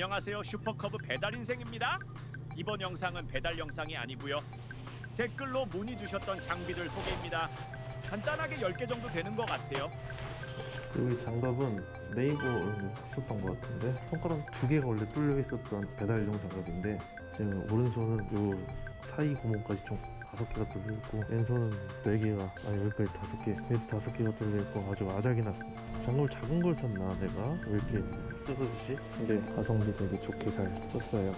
안녕하세요. 슈퍼커브 배달 인생입니다. 이번 영상은 배달 영상이 아니고요. 댓글로 문의 주셨던 장비들 소개입니다. 간단하게 10개 정도 되는 것 같아요. 여기 장갑은 네이버를 썼던 것 같은데 손가락 두 개가 원래 뚫려 있었던 배달용 장갑인데 지금 오른손은 요 사이 구멍까지 총 다섯 개가 뚫려 있고 왼손은 네 개가 아니 여기까지 다섯 개 얘도 다섯 개가 뚫려 있고 아주 아작이 났습니다. 장갑을 작은 걸 샀나 내가? 왜 이렇게 뜯어지지? 근데 가성비 되게 좋게 잘 썼어요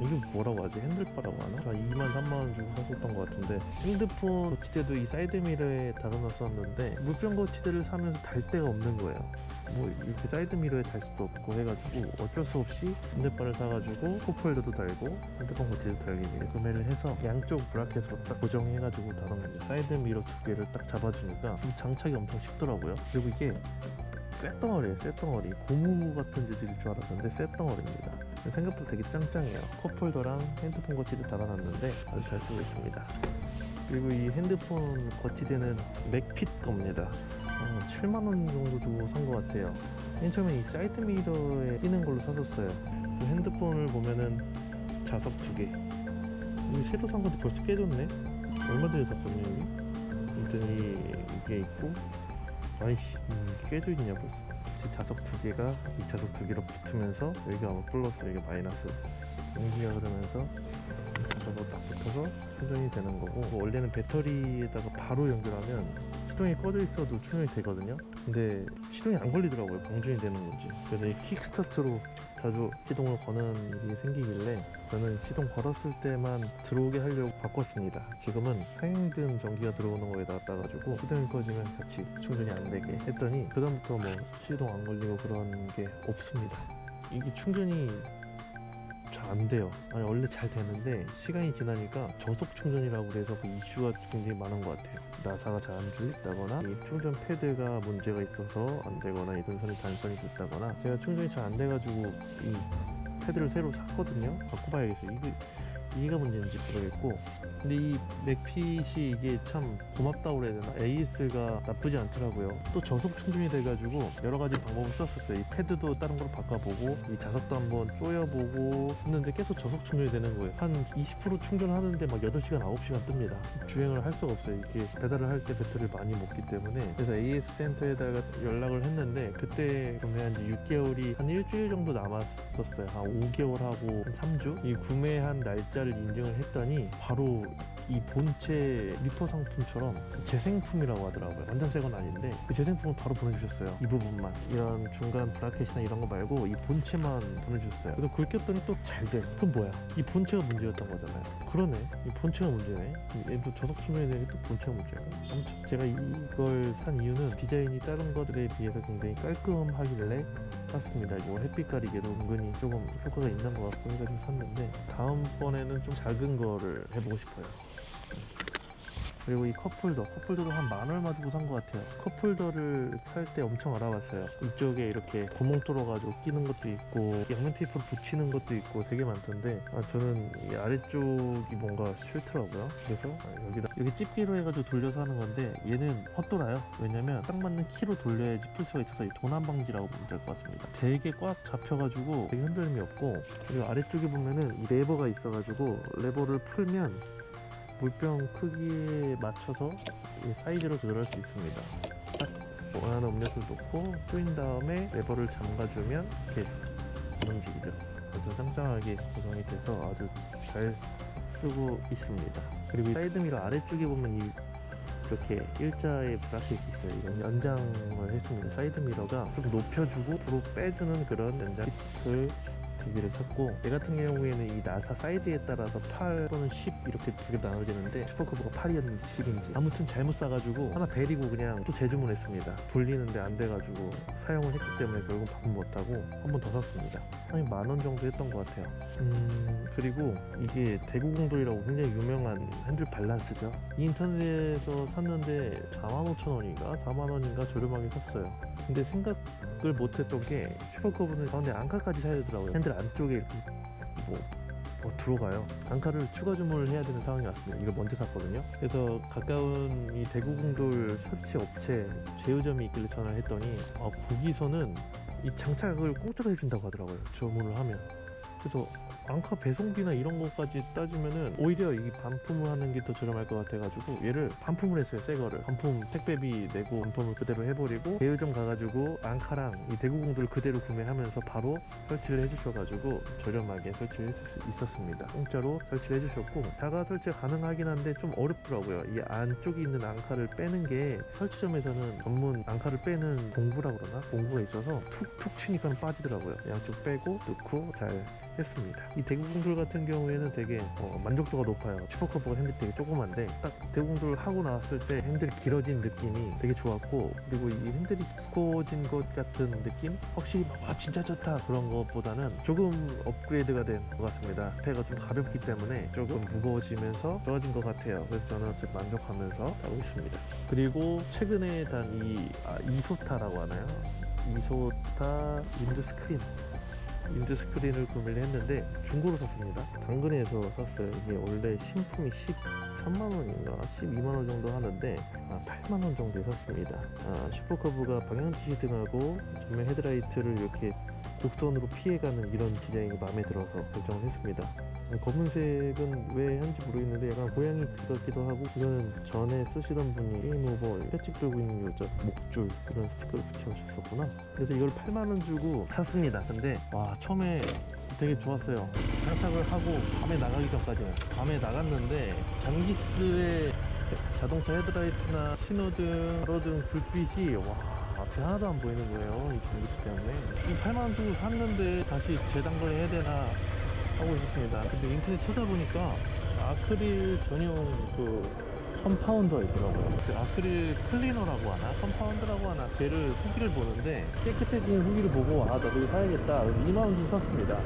이게 뭐라고 하지? 핸들바라고 하나? 한 2만 3만 원 주고 샀었던 것 같은데 핸드폰 거치대도 이 사이드미러에 달아놨었는데 물병 거치대를 사면서 달 데가 없는 거예요 뭐 이렇게 사이드미러에 달 수도 없고 해가지고 어쩔 수 없이 핸들바를 사가지고 컵홀더도 달고 핸드폰 거치대도 위해 구매를 해서 양쪽 브라켓으로 딱 고정해가지고 다른 거죠 사이드미러 두 개를 딱 잡아주니까 장착이 엄청 쉽더라고요 그리고 이게 쇳덩어리예요 쇳덩어리. 고무 같은 재질일 줄 알았는데 쇳덩어리입니다. 생각보다 되게 짱짱해요. 컵홀더랑 핸드폰 거치대 달아놨는데 아주 잘 쓰고 있습니다. 그리고 이 핸드폰 거치대는 맥핏 겁니다. 어, 7만원 정도 주고 산 것 같아요. 맨 처음에 이 사이드 미러에 끼는 걸로 샀었어요. 그 핸드폰을 보면은 자석 두개. 이거 새로 산 건데 벌써 깨졌네? 얼마 전에 샀거든요 여기? 아무튼 이, 이게 있고 아이씨 음, 깨져 있냐 벌써 제 자석 두 개가 이 자석 두 개로 붙으면서 여기가 아마 플러스 여기가 마이너스. 공기가 흐르면서 저거 딱 붙어서 충전이 되는 거고 뭐 원래는 배터리에다가 바로 연결하면 시동이 꺼져 있어도 충전이 되거든요. 근데 시동이 안 걸리더라고요 방전이 되는 건지. 그래서 이 킥스타트로 자주 시동을 거는 일이 생기길래 저는 시동 걸었을 때만 들어오게 하려고 바꿨습니다. 지금은 하행든 전기가 들어오는 거에 놔다가지고 시동이 꺼지면 같이 충전이 안 되게 했더니 그다음부터 뭐 시동 안 걸리고 그런 게 없습니다. 이게 충전이 잘 안 돼요. 아니 원래 잘 되는데 시간이 지나니까 저속 충전이라고 그래서 그 이슈가 굉장히 많은 것 같아요. 나사가 잘안 조립다거나 이 충전 패드가 문제가 있어서 안 되거나 이런 선이 단선이 있다거나 제가 충전이 잘 안 돼가지고 이 패드를 새로 샀거든요. 바꿔봐야겠어요. 이거 이가 문제인지 모르겠고 근데 이 맥핏이 이게 참 고맙다고 그래야 되나? AS가 나쁘지 않더라고요. 또 저속 충전이 돼가지고 여러 가지 방법을 썼었어요. 이 패드도 다른 걸로 바꿔보고 이 자석도 한번 조여보고 했는데 계속 저속 충전이 되는 거예요. 한 20% 충전하는데 막 8시간 9시간 뜹니다. 주행을 할 수가 없어요. 이게 배달을 할 때 배터리를 많이 먹기 때문에. 그래서 AS 센터에다가 연락을 했는데 그때 구매한 지 6개월이 한 일주일 정도 남았었어요. 한 5개월 하고 한 3주? 이 구매한 날짜를 인증을 했더니 바로 이 본체 리퍼 상품처럼 재생품이라고 하더라고요. 완전 새 건 아닌데 그 재생품을 바로 보내주셨어요. 이 부분만 이런 중간 브라켓이나 이런 거 말고 이 본체만 보내주셨어요. 그래서 긁혔더니 또 잘 돼. 그럼 뭐야? 이 본체가 문제였던 거잖아요. 그러네. 이 본체가 문제네. 얘도 저속 되는 게또 본체가 문제가. 아무튼 제가 이걸 산 이유는 디자인이 다른 것들에 비해서 굉장히 깔끔하길래 샀습니다. 이거 햇빛 가리개도 은근히 조금 효과가 있는 것 같고 해가지고 샀는데 다음번에는 좀 작은 거를 해보고 싶어요. 그리고 이 컵홀더 컵홀더도 한 만 얼마 주고 산 것 같아요. 컵홀더를 살 때 엄청 알아봤어요. 이쪽에 이렇게 구멍 뚫어가지고 끼는 것도 있고 양면 테이프를 붙이는 것도 있고 되게 많던데 아, 저는 이 아래쪽이 뭔가 싫더라고요. 그래서 아, 여기다 여기 집기로 해가지고 돌려서 하는 건데 얘는 헛돌아요. 왜냐면 딱 맞는 키로 돌려야지 풀 수가 있어서 이 도난 방지라고 보면 될 것 같습니다. 되게 꽉 잡혀가지고 되게 흔들림이 없고 그리고 아래쪽에 보면은 이 레버가 있어가지고 레버를 풀면 물병 크기에 맞춰서 이 사이즈로 조절할 수 있습니다. 딱 원하는 음료수를 놓고 조인 다음에 레버를 잠가주면 이렇게 움직이죠. 아주 짱짱하게 구성이 돼서 아주 잘 쓰고 있습니다. 그리고 이 사이드미러 아래쪽에 보면 이 이렇게 일자의 브라켓이 있어요. 이건 연장을 했습니다. 사이드 미러가 좀 높여주고 뒤로 빼주는 그런 연장 킷을 두 개를 샀고 얘 같은 경우에는 이 나사 사이즈에 따라서 8 또는 10 이렇게 두 개 나눠지는데 슈퍼커브가 8이었는지 10인지. 아무튼 잘못 사가지고 하나 베리고 그냥 또 재주문했습니다. 돌리는데 안 돼가지고 사용을 했기 때문에 결국 바꾼 못하고 한 번 더 샀습니다. 한 만원 정도 했던 것 같아요. 음 그리고 이게 대구공돌이라고 굉장히 유명한 핸들 밸런스죠. 이 인터넷에서 샀는데 45,000원인가? 4만원인가 저렴하게 샀어요. 근데 생각을 못했던 게 슈퍼커브는 가운데 앙카까지 사야 되더라고요. 핸들 안쪽에 이렇게 뭐 어, 들어가요. 앙카를 추가 주문을 해야 되는 상황이 왔습니다. 이걸 먼저 샀거든요. 그래서 가까운 이 대구공돌 설치 업체 제휴점이 있길래 전화를 했더니 어, 거기서는 이 장착을 공짜로 해준다고 하더라고요. 주문을 하면. 그래서 앙카 배송비나 이런 것까지 따지면은 오히려 이 반품을 하는 게 더 저렴할 것 같아가지고 얘를 반품을 했어요 새 거를. 반품 택배비 내고 반품을 그대로 해버리고 대여점 가가지고 앙카랑 이 대구공돌 그대로 구매하면서 바로 설치를 해주셔가지고 저렴하게 설치를 했을 수 있었습니다. 공짜로 설치를 해주셨고 자가 설치가 가능하긴 한데 좀 어렵더라고요. 이 안쪽에 있는 앙카를 빼는 게 설치점에서는 전문 앙카를 빼는 공구라 그러나? 공구가 있어서 툭툭 치니까 빠지더라고요. 양쪽 빼고 넣고 잘 했습니다. 이 대구공돌 같은 경우에는 되게 어, 만족도가 높아요. 슈퍼커버가 핸들 되게 조그만데 딱 대구공돌 하고 나왔을 때 핸들이 길어진 느낌이 되게 좋았고 그리고 이 핸들이 무거워진 것 같은 느낌? 확실히 막, 와 진짜 좋다 그런 것보다는 조금 업그레이드가 된 것 같습니다. 배가 좀 가볍기 때문에 조금 무거워지면서 좋아진 것 같아요. 그래서 저는 좀 만족하면서 하고 있습니다. 그리고 최근에 단이 아, 이소타라고 하나요? 이소타 윈드 스크린 인드 스크린을 구매를 했는데 중고로 샀습니다. 당근에서 샀어요. 이게 원래 신품이 13만 원인가 12만 원 정도 하는데 아, 8만 원 정도에 샀습니다. 아, 슈퍼커브가 방향지시 등하고 전면 헤드라이트를 이렇게 곡선으로 피해가는 이런 디자인이 마음에 들어서 결정을 했습니다. 검은색은 왜 한지 모르겠는데 약간 고양이 귀 같기도 하고 이거는 전에 쓰시던 분이 게임 오버 횟집 들고 있는 여자 목줄 이런 스티커를 붙여주셨었구나. 그래서 이걸 8만원 주고 샀습니다. 근데 와 처음에 되게 좋았어요. 장착을 하고 밤에 나가기 전까지는. 밤에 나갔는데 장기스의 자동차 헤드라이트나 신호등, 가로등 불빛이 와 앞이 하나도 안 보이는 거예요 이 장기스 때문에 이 8만원 주고 샀는데 다시 재단거래 해야 되나 하고 있었습니다. 근데 인터넷 찾아보니까 아크릴 전용 그 컴파운더가 있더라고요. 그 아크릴 클리너라고 하나? 컴파운드라고 하나? 걔를 후기를 보는데 깨끗해지는 후기를 보고 아 나도 이거 사야겠다. 2만원 주고 샀습니다.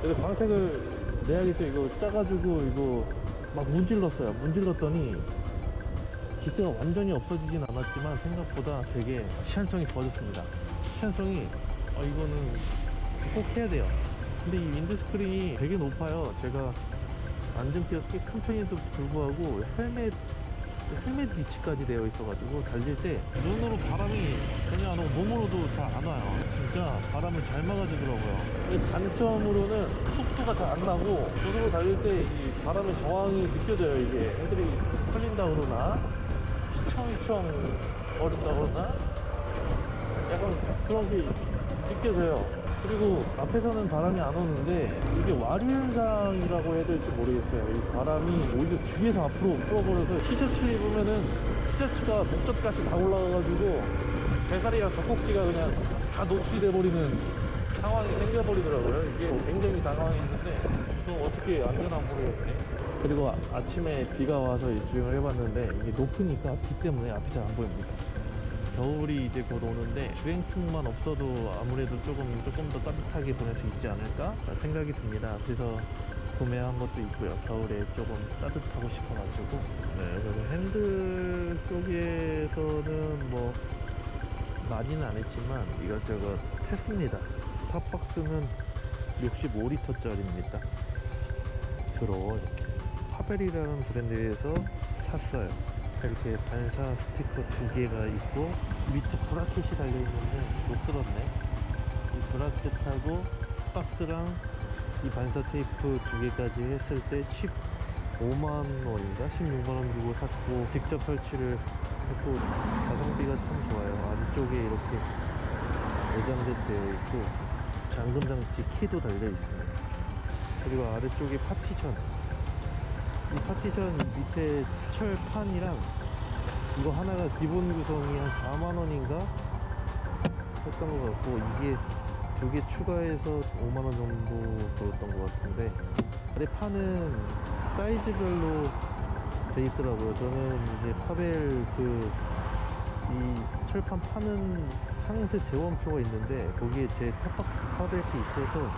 그래서 광택을 내야겠죠. 이거 짜가지고 이거 막 문질렀어요. 문질렀더니 기스가 완전히 없어지진 않았지만 생각보다 되게 시한성이 좋아졌습니다. 시한성이 어, 이거는 꼭 해야 돼요. 근데 이 윈드 스크린이 되게 높아요. 제가 키가 꽤 큰 편에도 불구하고 헬멧 헬멧 위치까지 되어 있어가지고 달릴 때 눈으로 바람이 전혀 안 오고 몸으로도 잘 안 와요. 진짜 바람을 잘 막아주더라고요. 이 단점으로는 속도가 잘 안 나고 눈으로 달릴 때 이 바람의 저항이 느껴져요. 이게 애들이 풀린다 그러나 휘청휘청 거린다 그러나 약간 그런 게 느껴져요. 그리고 앞에서는 바람이 안 오는데 이게 와류 현상이라고 해야 될지 모르겠어요. 이 바람이 오히려 뒤에서 앞으로 풀어버려서 티셔츠 입으면은 티셔츠가 목젖까지 다 올라가가지고 배살이랑 젖꼭지가 그냥 다 노출돼 버리는 상황이 생겨버리더라고요. 이게 굉장히 당황했는데 이거 어떻게 안 되나 모르겠네. 그리고 아- 아침에 비가 와서 이 주행을 해봤는데 이게 높으니까 비 때문에 앞이 잘 안 보입니다. 겨울이 이제 곧 오는데 주행풍만 없어도 아무래도 조금 조금 더 따뜻하게 보낼 수 있지 않을까 생각이 듭니다. 그래서 구매한 것도 있고요. 겨울에 조금 따뜻하고 싶어가지고 네, 그래서 핸들 쪽에서는 뭐 많이는 안 했지만 이것저것 했습니다. 탑박스는 65리터짜리입니다. 들어 이렇게 파벨이라는 브랜드에서 샀어요. 이렇게 반사 스티커 두 개가 있고 밑에 브라켓이 달려 있는데 녹슬었네. 이 브라켓하고 박스랑 이 반사 테이프 두 개까지 했을 때 15만 원인가 16만 원 주고 샀고 직접 설치를 했고 가성비가 참 좋아요. 안쪽에 이렇게 내장재 되어 있고 잠금 장치 키도 달려 있습니다. 그리고 아래쪽에 파티션 이 파티션 밑에 철판이랑 이거 하나가 기본 구성이 한 4만 원인가 했던 것 같고 이게 두 개 추가해서 5만 원 정도 들었던 것 같은데 아래 판은 사이즈별로 돼 있더라고요. 저는 이제 파벨 그 이 철판 파는 상세 재원표가 있는데 거기에 제 탑박스 파벨이 있어서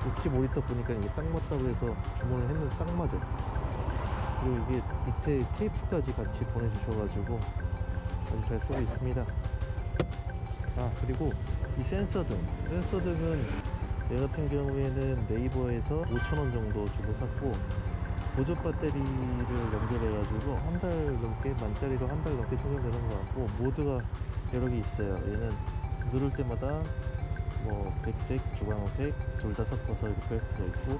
65리터 보니까 이게 딱 맞다고 해서 주문을 했는데 딱 맞아. 그리고 이게 밑에 테이프까지 같이 보내주셔가지고 아주 잘 쓰고 있습니다. 아 그리고 이 센서등, 센서등은 얘 같은 경우에는 네이버에서 5,000원 정도 주고 샀고 보조 배터리를 연결해가지고 한 달 넘게 만짜리로 한 달 넘게 충전되는 것 같고 모드가 여러 개 있어요. 얘는 누를 때마다 뭐 백색, 주황색 둘 다 섞어서 이렇게 할 수가 있고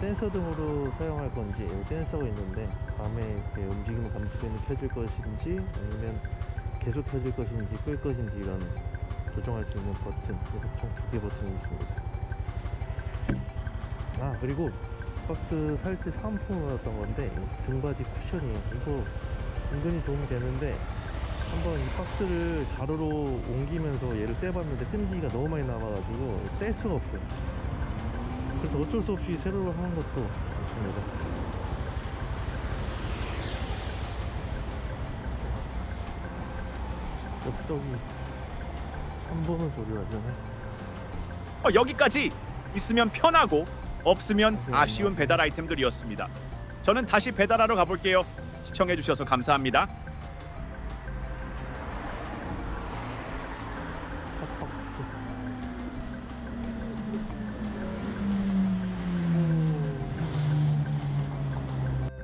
센서 등으로 사용할 건지 센서가 있는데 밤에 이렇게 움직임을 감지되는 켜질 것인지 아니면 계속 켜질 것인지 끌 것인지 이런 조정할 수 있는 버튼 이렇게 총두 개 버튼이 있습니다. 아 그리고 박스 살 때 사은품을 받았던 건데 등받이 쿠션이에요. 이거 은근히 도움이 되는데 한번 이 박스를 가로로 옮기면서 얘를 떼봤는데 끈기가 너무 많이 남아가지고 뗄 수가 없어요. 그래서 어쩔 수 없이 세로로 하는 것도 있습니다. 엽떡이 한 번은 소리 하잖아. 어, 여기까지 있으면 편하고 없으면 아쉬운 배달 아이템들이었습니다. 저는 다시 배달하러 가볼게요. 시청해주셔서 감사합니다.